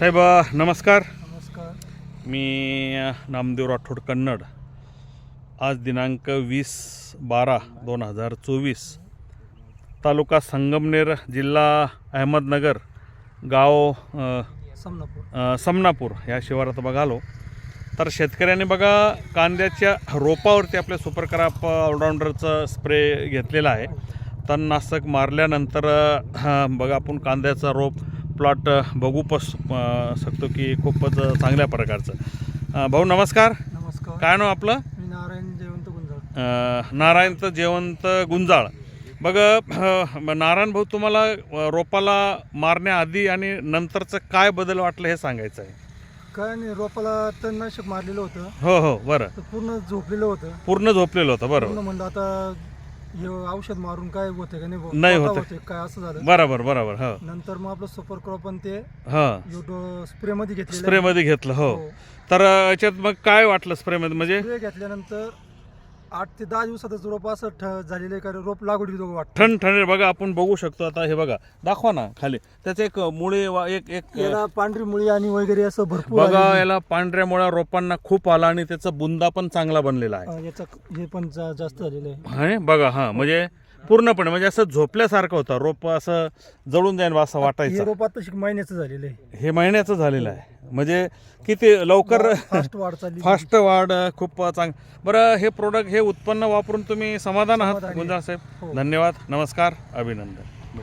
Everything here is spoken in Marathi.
साहेब नमस्कार. नमस्कार. मी नामदेव राठोड कन्नड. आज दिनांक वीस बारा दोन हजार चोवीस. तालुका संगमनेर जिल्हा अहमदनगर गाव समनापूर. समनापूर या शिवारात बघा आलो. तर शेतकऱ्यांनी बघा कांद्याच्या रोपावरती आपल्या सुपर क्राप ऑलराऊंडरचं स्प्रे घेतलेला आहे. तणनाशक मारल्यानंतर बघा आपण कांद्याचा रोप प्लॉट बघू पस शकतो की खूपच चांगल्या प्रकारचं. भाऊ नमस्कार. नमस्कार. काय नाव आपलं? नारायण जयवंत गुंजाळ. अ, नारायणचं जेवंत गुंजाळ. बघ नारायण भाऊ तुम्हाला रोपाला मारण्याआधी आणि नंतरचं काय बदल वाटलं हे सांगायचं आहे? काय नाही रोपाला तणनाशक मारलेलं होतं. हो हो बरं. पूर्ण झोपलेलं होतं. पूर्ण झोपलेलं होतं बरोबर. म्हणलं आता हे औषध मारून काय होते का नाही? नाही होतं. होते काय असं झालं? बरोबर बरोबर हो. नंतर मग आपलं सुपर क्रॉप पण ते हा. स्प्रे मध्ये घेतलेलं स्प्रे मध्ये घेतलं हो. तर अ, याच्यात मग काय वाटलं स्प्रे मध्ये म्हणजे स्प्रे घेतल्यानंतर आठ ते दहा दिवसातच रोप असं ठ- झालेलं आहे का रोप लागवडी वाटतं. ठण ठण बघा आपण बघू शकतो आता हे बघा दाखवा ना खाली. त्याचे एक मुळे वा- एक एक याला पांढरी मुळी आणि वगैरे असं भरपूर बघा आलेली. याला पांढऱ्या मुळा रोपांना खूप आला आणि त्याचा बुंदा पण चांगला बनलेला आहे. अं, याचं हे पण जा- जास्त झालेलं आहे. बघा हा म्हणजे पूर्णपणे म्हणजे असं झोपल्यासारखं होतं रोप असं जळून जाईन बा असं हे वाटायचं. रोप आता शिक महिन्याचं झालेलं आहे. हे महिन्याचं झालेलं आहे. म्हणजे किती लवकर फास्ट वाढ चालली फास्ट वाढ खूप चांग बरं हे प्रोडक्ट हे उत्पन्न वापरून तुम्ही समाधान आहात. गुंजाळ साहेब हो. धन्यवाद नमस्कार अभिनंदन